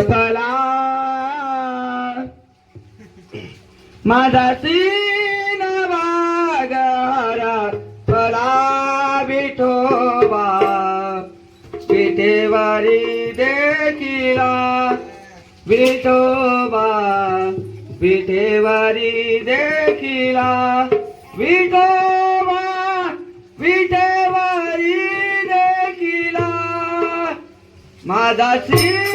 कपला. माझा विठोबा. पिठेवारी देखिला. विठोबा. पिठेवारी देखिला. देखिला. माझा सीन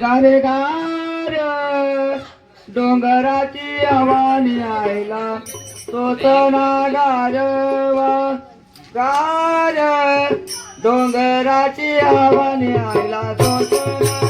गारे गार डोंगराची आवानी आयला तोच गारवा गार डोंगराची आवानी आयला तोतना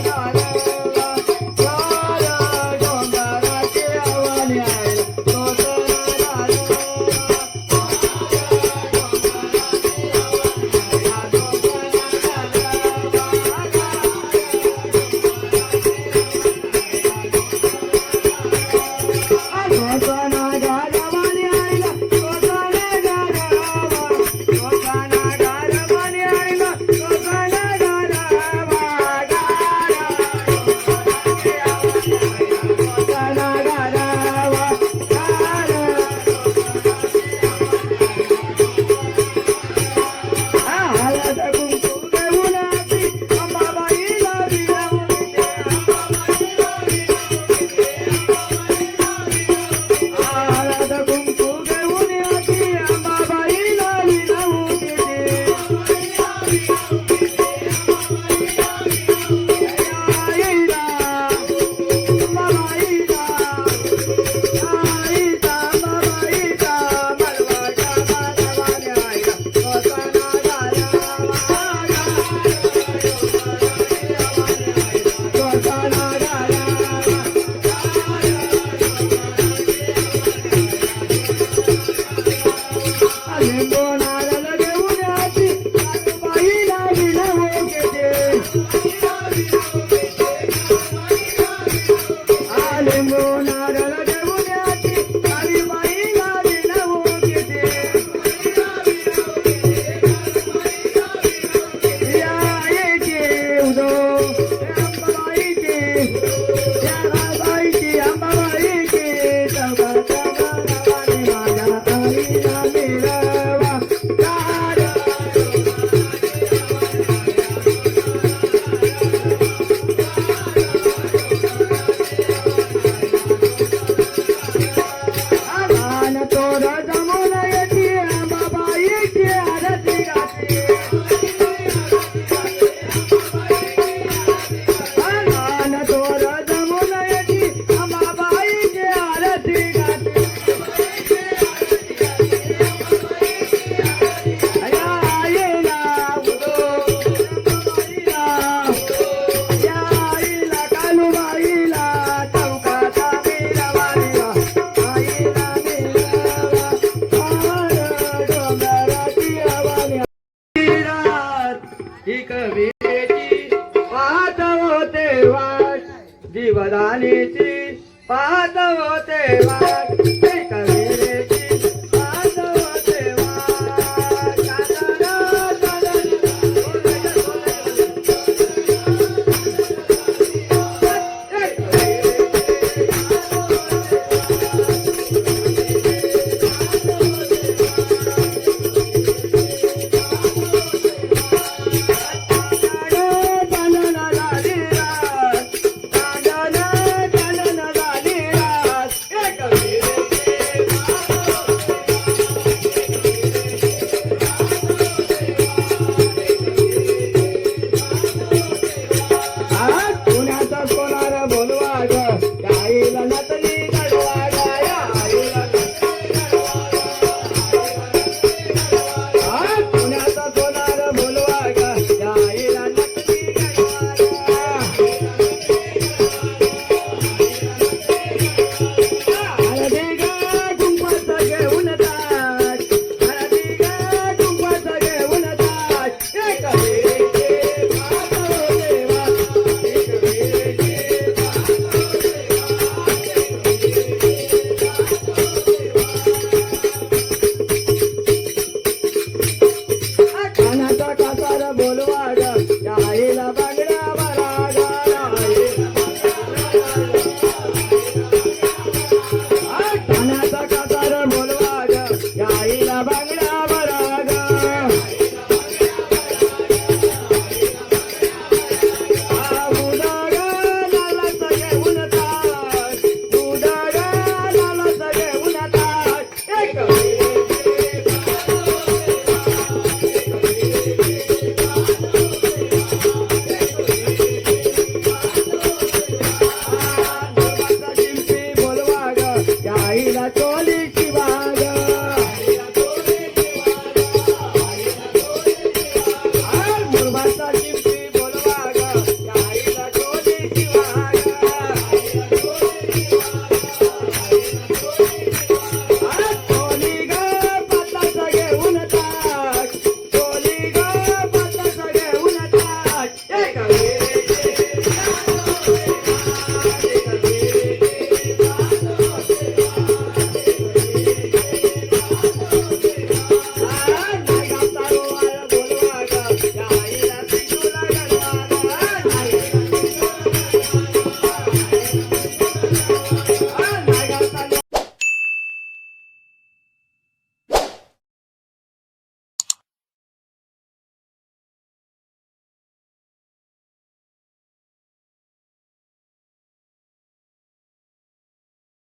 Bangla.